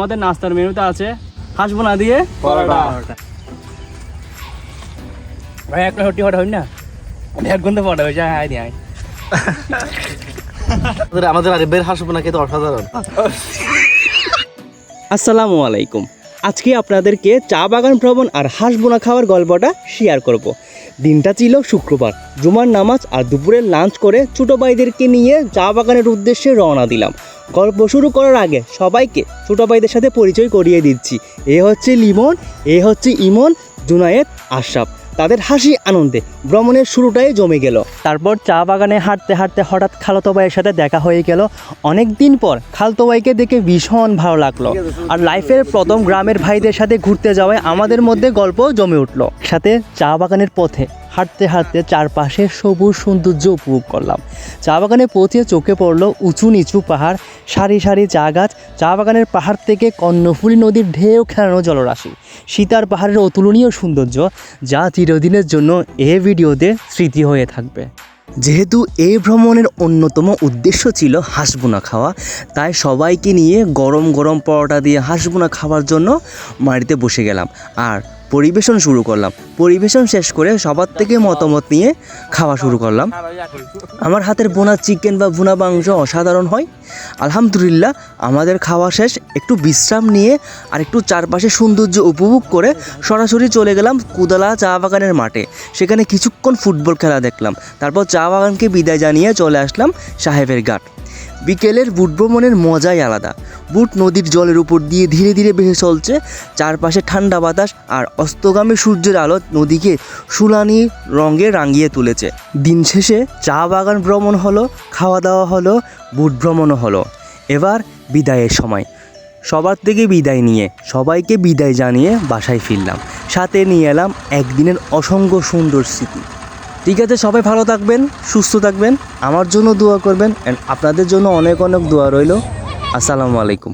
আমাদের নাস্তার মেনুতে আছে হাসবো না দিয়ে ভাই একটা হটি হটা হই না? এক ঘণ্টা পড়া হয়ে আমাদের হাসবো না খেতে অসাধারণ। আসসালামু আলাইকুম। আজকে আপনাদেরকে চা বাগান ভ্রমণ আর হাঁসবোনা খাওয়ার গল্পটা শেয়ার করব। দিনটা ছিল শুক্রবার। জুমার নামাজ আর দুপুরে লাঞ্চ করে ছোটো ভাইদেরকে নিয়ে চা বাগানের উদ্দেশ্যে রওনা দিলাম। গল্প শুরু করার আগে সবাইকে ছোটো ভাইদের সাথে পরিচয় করিয়ে দিচ্ছি। এ হচ্ছে লিমন, এ হচ্ছে ইমন, জুনায়েদ, আশরাফ। তাদের হাসি আনন্দে ভ্রমণের শুরুটাই জমে গেল। তারপর চা বাগানে হাঁটতে হাঁটতে হঠাৎ খালতো ভাইয়ের সাথে দেখা হয়ে গেল। অনেক দিন পর খালতো ভাইকে দেখে ভীষণ ভালো লাগল। আর লাইফের প্রথম গ্রামের ভাইদের সাথে ঘুরতে যাওয়ায় আমাদের মধ্যে গল্প জমে উঠল। সাথে চা বাগানের পথে হাঁটতে হাঁটতে চারপাশে সবুজ সৌন্দর্য উপভোগ করলাম। চা বাগানে পৌঁছে চোখে পড়ল উঁচু নিচু পাহাড়, সারি সারি চা গাছ। চা বাগানের পাহাড় থেকে কর্ণফুলী নদীর ঢেউ খেলানো জলরাশি। সীতার পাহাড়ের অতুলনীয় সৌন্দর্য, যা চিরদিনের জন্য এ ভিডিওতে স্মৃতি হয়ে থাকবে। যেহেতু এই ভ্রমণের অন্যতম উদ্দেশ্য ছিল হাঁসবোনা খাওয়া, তাই সবাইকে নিয়ে গরম গরম পরোটা দিয়ে হাঁসবোনা খাওয়ার জন্য মাটিতে বসে গেলাম। আর পরিবেশন শুরু করলাম। পরিবেশন শেষ করে সবার থেকে মতামত নিয়ে খাওয়া শুরু করলাম। আমার হাতের বোনা চিকেন বা বোনা মাংস অসাধারণ হয়। আলহামদুলিল্লাহ, আমাদের খাওয়া শেষ। একটু বিশ্রাম নিয়ে আর একটু চারপাশে সৌন্দর্য উপভোগ করে সরাসরি চলে গেলাম কুদালা চা বাগানের মাঠে। সেখানে কিছুক্ষণ ফুটবল খেলা দেখলাম। তারপর চা বাগানকে বিদায় জানিয়ে চলে আসলাম সাহেবের ঘাট। বিকেলের বুট ভ্রমণের মজাই আলাদা। বুট নদীর জলের উপর দিয়ে ধীরে ধীরে ভেসে চলছে। চারপাশে ঠান্ডা বাতাস আর অস্তগামী সূর্যের আলো নদীকে সুলানি রঙে রাঙিয়ে তুলেছে। দিন শেষে চা বাগান ভ্রমণ হলো, খাওয়া দাওয়া হলো, বুট ভ্রমণও হলো। এবার বিদায়ের সময়। সবার থেকে বিদায় নিয়ে, সবাইকে বিদায় জানিয়ে বাসায় ফিরলাম। সাথে নিয়ে এলাম একদিনের অসংখ্য সুন্দর স্মৃতি। ঠিক আছে, সবাই ভালো থাকবেন, সুস্থ থাকবেন, আমার জন্য দোয়া করবেন অ্যান্ড আপনাদের জন্য অনেক অনেক দোয়া রইল। আসসালামু আলাইকুম।